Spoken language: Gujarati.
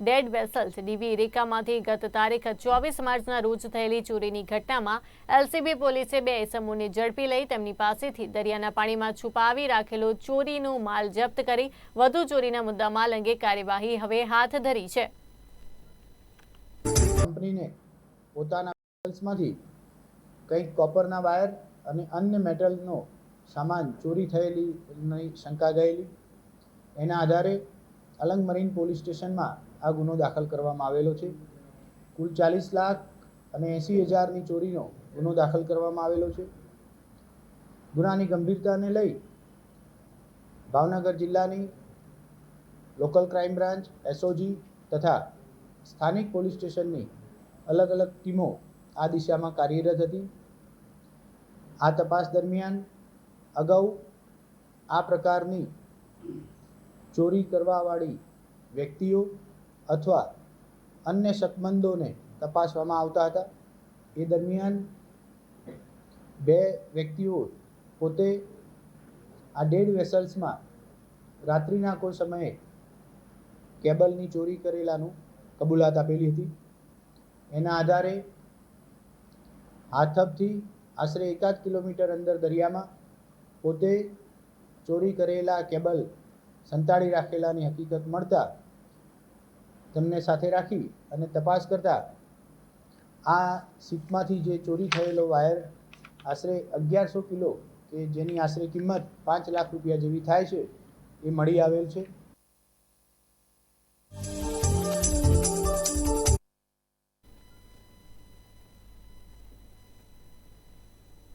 ડેડ વેસલ્સ ડીવી ઇરિકામાંથી ગત તારીખ ચોવીસ માર્ચના રોજ થયેલી ચોરીની ઘટનામાં એલસીબી પોલીસે બે એસમોને ઝડપી લઈ તેમની પાસેથી દરિયાના પાણીમાં છુપાવી રાખેલો ચોરીનો માલ જપ્ત કરી વધુ ચોરીના મુદ્દામાલ અંગે કાર્યવાહી હવે હાથ ધરી છે. કંપનીને પોતાના માંથી કંઈક કોપરના વાયર અને અન્ય મેટલનો સામાન ચોરી થયેલીની શંકા ગયેલી. એના આધારે અલંગ મરીન પોલીસ સ્ટેશનમાં આ ગુનો દાખલ કરવામાં આવેલો છે. કુલ ચાલીસ લાખ અને એંસી હજારની ચોરીનો ગુનો દાખલ કરવામાં આવેલો છે. ગુનાની ગંભીરતાને લઈ ભાવનગર જિલ્લાની લોકલ ક્રાઇમ બ્રાન્ચ, એસઓજી તથા સ્થાનિક પોલીસ સ્ટેશનની અલગ અલગ ટીમો આ દિશામાં કાર્યરત હતી. આ તપાસ દરમિયાન અગાઉ આ પ્રકારની ચોરી કરવાવાળી વ્યક્તિઓ અથવા અન્ય શકમંદોને તપાસવામાં આવતા હતા. એ દરમિયાન બે વ્યક્તિઓ પોતે આ ડેડ વેસલ્સમાં રાત્રિના કોઈ સમયે કેબલની ચોરી કરેલાનું કબૂલાત આપેલી હતી. એના આધારે હાથબથી આશરે એકાદ કિલોમીટર અંદર દરિયામાં પોતે ચોરી કરેલા કેબલ સંતાડી રાખેલાની હકીકત મળતા તેમને સાથે રાખી અને તપાસ કરતા આ સીપમાંથી જે ચોરી થયેલો વાયર આશરે અગિયારસો કિલો કે જેની આશરે કિંમત પાંચ લાખ રૂપિયા જેવી થાય છે, એ મળી આવેલ છે.